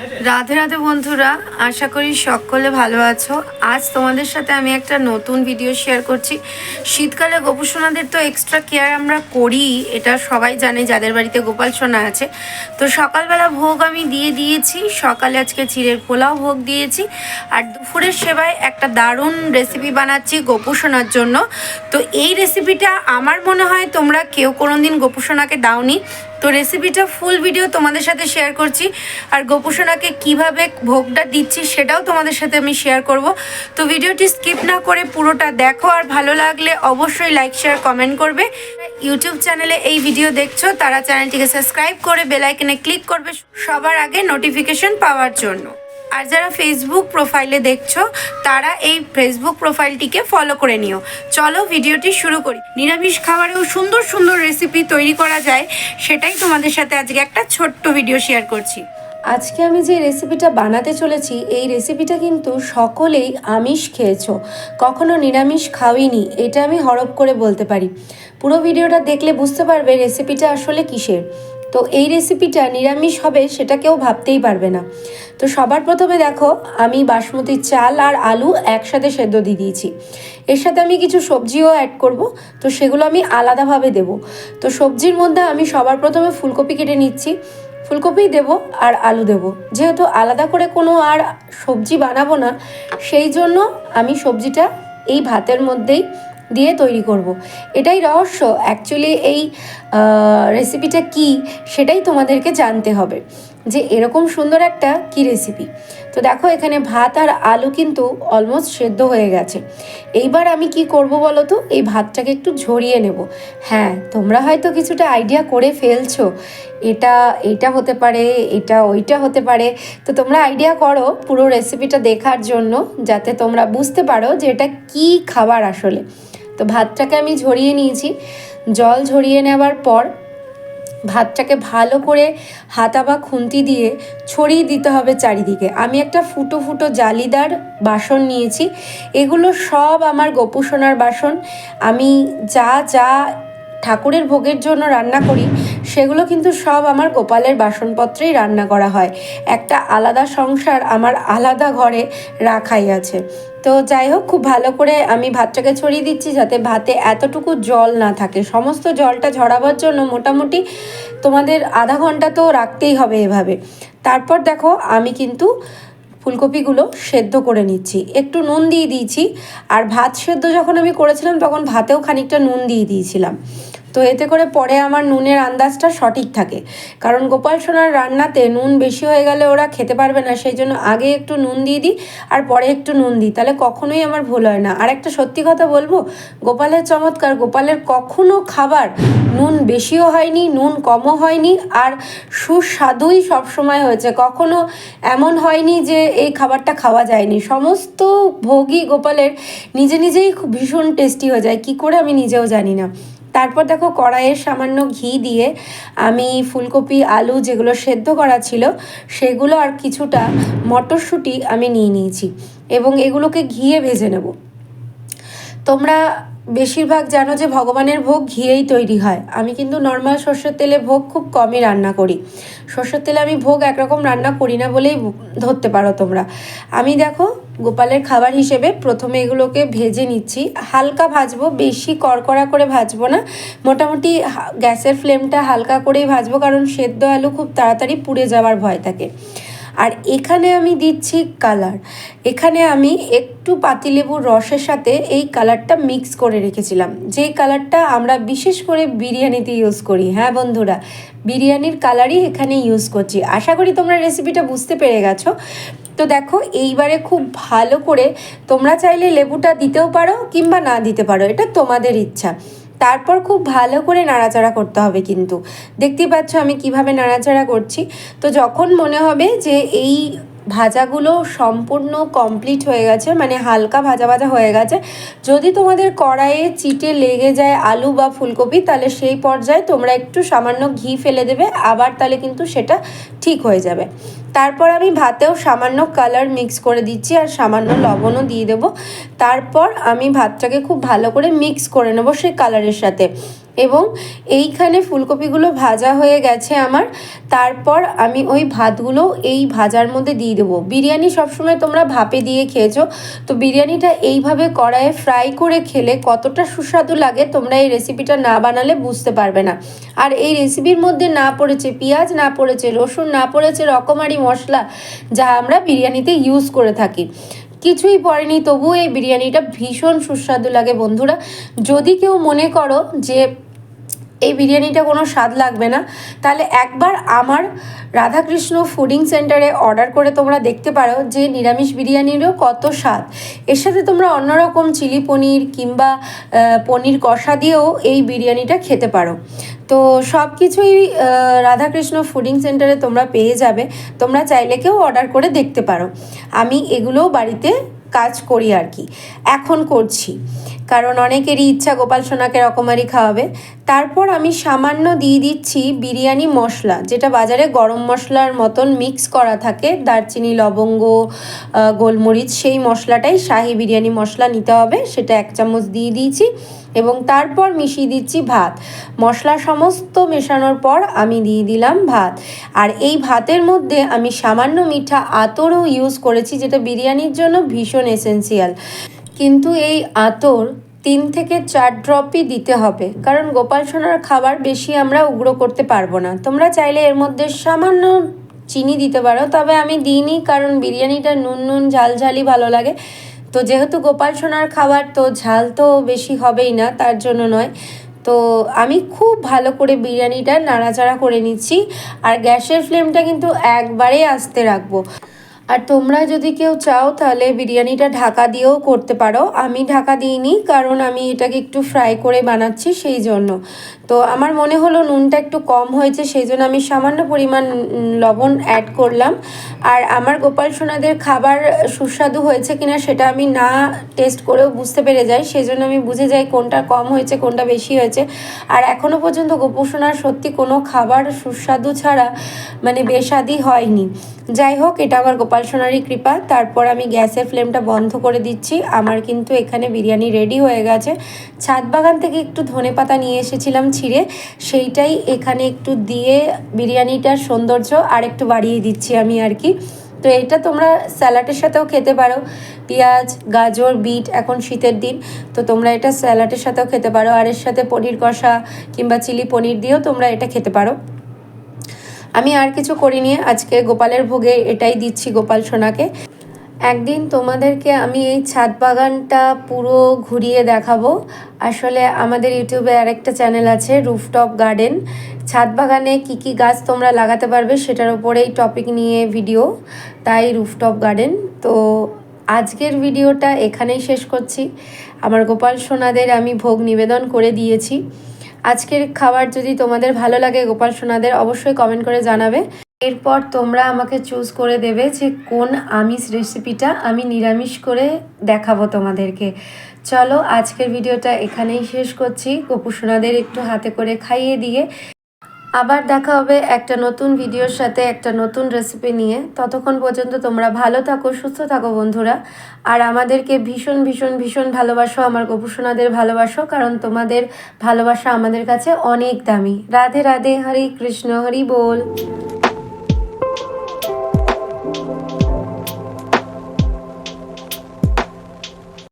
রাধে রাধে বন্ধুরা, আশা করি সকলে ভালো আছো। আজ তোমাদের সাথে আমি একটা নতুন ভিডিও শেয়ার করছি। শীতকালে গোপুসোনাদের তো এক্সট্রা কেয়ার আমরা করি, এটা সবাই জানে, যাদের বাড়িতে গোপাল সোনা আছে। তো সকালবেলা ভোগ আমি দিয়ে দিয়েছি, সকালে আজকে চিড়ের পোলাও ভোগ দিয়েছি, আর দুপুরের সেবায় একটা দারুণ রেসিপি বানাচ্ছি গোপুসোনার জন্য। তো এই রেসিপিটা আমার মনে হয় তোমরা কেউ কোনোদিন গোপুসোনাকে দাওনি তো রেসিপিটা ফুল ভিডিও তোমাদের সাথে শেয়ার করছি। আর গোপুসোনাকে কীভাবে ভোগটা দিচ্ছি সেটাও তোমাদের সাথে আমি শেয়ার করব। তো ভিডিওটি স্কিপ না করে পুরোটা দেখো আর ভালো লাগলে অবশ্যই লাইক শেয়ার কমেন্ট করবে। ইউটিউব চ্যানেলে এই ভিডিও দেখছ, তারা চ্যানেলটিকে সাবস্ক্রাইব করে বেলাইকনে ক্লিক করবে সবার আগে নোটিফিকেশন পাওয়ার জন্য। আর যারা ফেসবুক প্রোফাইলে দেখছ, তারা এই ফেসবুক প্রোফাইলটিকে ফলো করে নিও। চলো ভিডিওটি শুরু করি। নিরামিষ খাবারেও সুন্দর সুন্দর রেসিপি তৈরি করা যায়, সেটাই তোমাদের সাথে আজকে একটা ছোট্ট ভিডিও শেয়ার করছি। আজকে আমি যে রেসিপিটা বানাতে চলেছি, এই রেসিপিটা কিন্তু সকলেই আমিষ খেয়েছো। কখনো নিরামিষ খাওইনি এটা আমি হরপ করে বলতে পারি। পুরো ভিডিওটা দেখলে বুঝতে পারবে রেসিপিটা আসলে কিসের। তো এই রেসিপিটা নিরামিষ হবে সেটা কেউ ভাবতেই পারবে না। তো সবার প্রথমে দেখো, আমি বাসমতি চাল আর আলু একসাথে সেদ্ধ দিয়ে দিয়েছি। এর সাথে আমি কিছু সবজিও অ্যাড করব, তো সেগুলো আমি আলাদাভাবে দেব। তো সবজির মধ্যে আমি সবার প্রথমে ফুলকপি কেটে নিচ্ছি। ফুলকপি দেব আর আলু দেব। যেহেতু আলাদা করে কোনো আর সবজি বানাবো না, সেই জন্য আমি সবজিটা এই ভাতের মধ্যেই দিয়ে তৈরি করব। এটাই রহস্য। অ্যাকচুয়ালি এই রেসিপিটা কি সেটাই তোমাদেরকে জানতে হবে। যে এরকম সুন্দর একটা কি রেসিপি তো দেখো, এখানে ভাত আর আলু কিন্তু অলমোস্ট সেদ্ধ হয়ে গেছে। এইবার আমি কি করব বলো তো? এই ভাতটাকে একটু ঝরিয়ে নেব। হ্যাঁ তোমরা হয়তো কিছুটা আইডিয়া করে ফেলছো। এটা এটা হতে পারে, এটা, ওইটা হতে পারে। তো তোমরা আইডিয়া করো পুরো রেসিপিটা দেখার জন্য, যাতে তোমরা বুঝতে পারো যে এটা কী খাবার আসলে। তো ভাতটাকে আমি ঝরিয়ে নিয়েছি। জল ঝরিয়ে নেওয়ার পর ভাতটাকে ভালো করে হাতা বা খুন্তি দিয়ে ছড়িয়ে দিতে হবে চারিদিকে। আমি একটা ফুটো ফুটো জালিদার বাসন নিয়েছি। এগুলো সব আমার গোপুসোনার বাসন। আমি যা যা ঠাকুরের ভোগের জন্য রান্না করি, সেগুলো কিন্তু সব আমার গোপালের বাসনপত্রেই রান্না করা হয়। একটা আলাদা সংসার আমার আলাদা ঘরে রাখাই আছে। তো যাই হোক, খুব ভালো করে আমি ভাতটাকে ছড়িয়ে দিচ্ছি যাতে ভাতে এতটুকু জল না থাকে। সমস্ত জলটা ঝরাবার জন্য মোটামুটি তোমাদের আধা ঘণ্টা তো রাখতেই হবে এভাবে। তারপর দেখো, আমি কিন্তু ফুলকপিগুলো সেদ্ধ করে নিচ্ছি। একটু নুন দিয়ে দিয়েছি, আর ভাত সেদ্ধ যখন আমি করেছিলাম, তখন ভাতেও খানিকটা নুন দিয়ে দিয়েছিলাম। তো এতে করে পরে আমার নুনের আন্দাজটা সঠিক থাকে। কারণ গোপাল সোনার রান্নাতে নুন বেশি হয়ে গেলে ওরা খেতে পারবে না, সেই জন্য আগে একটু নুন দিয়ে দিই, আর পরে একটু নুন দিই। তাহলে কখনোই আমার ভুল হয় না। আর একটা সত্যি কথা বলব, গোপালের চমৎকার, গোপালের কখনো খাবার নুন বেশিও হয়নি, নুন কমও হয়নি, আর সুস্বাদুই সবসময় হয়েছে। কখনো এমন হয়নি যে এই খাবারটা খাওয়া যায়নি। সমস্ত ভোগই গোপালের নিজে নিজেই খুব ভীষণ টেস্টি হয়ে যায়। কি করে আমি নিজেও জানি না। তারপর দেখো কড়াইয়ে সামান্য ঘি দিয়ে আমি ফুলকপি, আলু যেগুলো সেদ্ধ করা ছিল, সেগুলো আর কিছুটা মটরশুঁটি আমি নিয়ে নিয়েছি এবং এগুলোকে ঘিয়ে ভেজে নেব। তোমরা বেশিরভাগ জানো যে ভগবানের ভোগ ঘিয়েই তৈরি হয়। আমি কিন্তু নর্মাল সর্ষের তেলে ভোগ খুব কমই রান্না করি। সর্ষের তেলে আমি ভোগ একরকম রান্না করি না বলেই ধরতে পারো তোমরা। আমি দেখো গোপালের খাবার হিসেবে প্রথমে এগুলোকে ভেজে নিচ্ছি। হালকা ভাজবো, বেশি কড়কড়া করে ভাজবো না। মোটামুটি গ্যাসের ফ্লেমটা হালকা করেই ভাজবো, কারণ সেদ্ধ আলু খুব তাড়াতাড়ি পুড়ে যাওয়ার ভয় থাকে। আর এখানে আমি দিচ্ছি কালার। এখানে আমি একটু পাতিলেবুর রসের সাথে এই কালারটা মিক্স করে রেখেছিলাম। যেই কালারটা আমরা বিশেষ করে বিরিয়ানিতে ইউজ করি হ্যাঁ বন্ধুরা? বিরিয়ানির কালারই এখানে ইউজ করছি। আশা করি তোমরা রেসিপিটা বুঝতে পেরে গেছো। তো দেখো, এইবারে খুব ভালো করে তোমরা চাইলে লেবুটা দিতেও পারো কিংবা না দিতে পারো, এটা তোমাদের ইচ্ছা। তারপর খুব ভালো করে নাড়াচাড়া করতে হবে কিন্তু। দেখতেই পাচ্ছ আমি কীভাবে নাড়াচাড়া করছি। তো যখন মনে হবে যে এই ভাজাগুলো সম্পূর্ণ কমপ্লিট হয়ে গেছে মানে হালকা ভাজা ভাজা হয়ে গেছে। যদি তোমাদের কড়াইয়ে চিটে লেগে যায় আলু বা ফুলকপি, তাহলে সেই পর্যায়ে তোমরা একটু সামান্য ঘি ফেলে দেবে, আবার তাহলে কিন্তু সেটা ঠিক হয়ে যাবে। তারপর আমি ভাতেও সামান্য কালার মিক্স করে দিচ্ছি আর সামান্য লবণও দিয়ে দেবো। তারপর আমি ভাতটাকে খুব ভালো করে মিক্স করে নেব সেই কালারের সাথে। এবং এইখানে ফুলকপিগুলো ভাজা হয়ে গেছে আমার। তারপর আমি ওই ভাতগুলো এই ভাজার মধ্যে দিয়ে দেবো। বিরিয়ানি সবসময় তোমরা ভাপে দিয়ে খেয়েছো, তো বিরিয়ানিটা এইভাবে কড়াইয়ে ফ্রাই করে খেলে কতটা সুস্বাদু লাগে তোমরা এই রেসিপিটা না বানালে বুঝতে পারবে না। আর এই রেসিপির মধ্যে না পড়েছে পেঁয়াজ, না পড়েছে রসুন, না পড়েছে রকমারি মশলা যা আমরা বিরিয়ানিতে ইউজ করে থাকি। কিছুই পড়েনি, তবুও এই বিরিয়ানিটা ভীষণ সুস্বাদু লাগে বন্ধুরা। যদি কেউ মনে করো যে এই বিরিয়ানিটা কোনো স্বাদ লাগবে না। তাহলে একবার আমার রাধাকৃষ্ণ ফুডিং সেন্টারে অর্ডার করে তোমরা দেখতে পারো যে নিরামিষ বিরিয়ানিরও কত স্বাদ। এর সাথে তোমরা অন্যরকম চিলি পনির কিংবা পনির কষা দিয়েও এই বিরিয়ানিটা খেতে পারো। তো সব কিছুই রাধাকৃষ্ণ ফুডিং সেন্টারে তোমরা পেয়ে যাবে। তোমরা চাইলে কেউ অর্ডার করে দেখতে পারো। আমি এগুলোও বাড়িতে কাজ করি আর কি। এখন করছি। কারণ অনেকেরই ইচ্ছা গোপাল সোনাকে রকমারি খাওয়াবে। তারপর আমি সামান্য দিয়ে দিচ্ছি বিরিয়ানি মশলা, যেটা বাজারে গরম মশলার মতন মিক্স করা থাকে। দারচিনি, লবঙ্গ গোলমরিচ, সেই মশলাটাই শাহি বিরিয়ানি মশলা নিতে হবে, সেটা এক চামচ দিয়ে দিয়েছি। এবং তারপর মিশিয়ে দিচ্ছি ভাত। মশলা সমস্ত মেশানোর পর আমি দিয়ে দিলাম ভাত। আর এই ভাতের মধ্যে আমি সামান্য মিঠা আতরও ইউজ করেছি, যেটা বিরিয়ানির জন্য ভীষণ এসেন্সিয়াল কিন্তু এই আতর তিন থেকে চার ড্রপই দিতে হবে। কারণ গোপাল সোনার খাবার বেশি আমরা উগ্র করতে পারব না। তোমরা চাইলে এর মধ্যে সামান্য চিনি দিতে পারো। তবে আমি দিইনি কারণ বিরিয়ানিটা নুন নুন, ঝাল ঝালই ভালো লাগে। তো যেহেতু গোপাল সোনার খাবার, তো ঝাল তো বেশি হবেই না, তার জন্য নয়। তো আমি খুব ভালো করে বিরিয়ানিটা নাড়াচাড়া করে নিচ্ছি। আর গ্যাসের ফ্লেমটা কিন্তু একবারে আস্তে রাখব। আর তোমরা যদি কেউ চাও তাহলে বিরিয়ানিটা ঢাকা দিয়েও করতে পারো। আমি ঢাকা দিইনি, কারণ আমি এটাকে একটু ফ্রাই করে বানাচ্ছি সেই জন্য। তো আমার মনে হলো নুনটা একটু কম হয়েছে, সেই জন্য আমি সামান্য পরিমাণ লবণ অ্যাড করলাম। আর আমার গোপাল সোনাদের খাবার সুস্বাদু হয়েছে কিনা সেটা আমি না টেস্ট করেও বুঝতে পেরে যাই। সেই জন্য আমি বুঝে যাই কোনটা কম হয়েছে, কোনটা বেশি হয়েছে। আর এখনও পর্যন্ত গোপাল সোনার সত্যি কোনো খাবার সুস্বাদু ছাড়া মানে বেস্বাদি হয়নি। যাই হোক, এটা আমার গোপাল সোনারই কৃপা। তারপর আমি গ্যাসের ফ্লেমটা বন্ধ করে দিচ্ছি। আমার কিন্তু এখানে বিরিয়ানি রেডি হয়ে গেছে। ছাদ বাগান থেকে একটু ধনে পাতা নিয়ে এসেছিলাম ছিঁড়ে। সেইটাই এখানে একটু দিয়ে বিরিয়ানিটার সৌন্দর্য আর একটু বাড়িয়ে দিচ্ছি আমি আর কি। তো এটা তোমরা স্যালাডের সাথেও খেতে পারো। পেঁয়াজ, গাজর, বিট এখন শীতের দিন। তো তোমরা এটা স্যালাডের সাথেও খেতে পারো। আর এর সাথে পনির কষা কিংবা চিলি পনির দিয়েও তোমরা এটা খেতে পারো। আমি আর কিছু করিনি, আজকে গোপালের ভোগে এটাই দিচ্ছি গোপাল সোনাকে। একদিন তোমাদেরকে আমি এই ছাদ বাগানটা পুরো ঘুরিয়ে দেখাবো। আসলে আমাদের ইউটিউবে আরেকটা চ্যানেল আছে, রুফটপ গার্ডেন। ছাদ বাগানে কী কী গাছ তোমরা লাগাতে পারবে সেটার উপরেই টপিক নিয়ে ভিডিও, তাই রুফটপ গার্ডেন। তো আজকের ভিডিওটা এখানেই শেষ করছি। আমার গোপাল সোনাদের আমি ভোগ নিবেদন করে দিয়েছি। আজকের খাবার যদি তোমাদের ভালো লাগে গোপাল সোনাদের, অবশ্যই কমেন্ট করে জানাবে। এরপর তোমরা আমাকে চুজ করে দেবে যে কোন আমিষ রেসিপিটা আমি নিরামিষ করে দেখাবো তোমাদেরকে। চলো আজকের ভিডিওটা এখানেই শেষ করছি। গোপু সোনাদের একটু হাতে করে খাইয়ে দিয়ে আবার দেখা হবে একটা নতুন ভিডিওর সাথে, একটা নতুন রেসিপি নিয়ে। ততক্ষণ পর্যন্ত তোমরা ভালো থাকো, সুস্থ থাকো বন্ধুরা। আর আমাদেরকে ভীষণ ভীষণ ভীষণ ভালোবাসো, আমার গোপুসোনাদের ভালোবাসো, কারণ তোমাদের ভালোবাসা আমাদের কাছে অনেক দামি। রাধে রাধে, হরি কৃষ্ণ, হরি বল।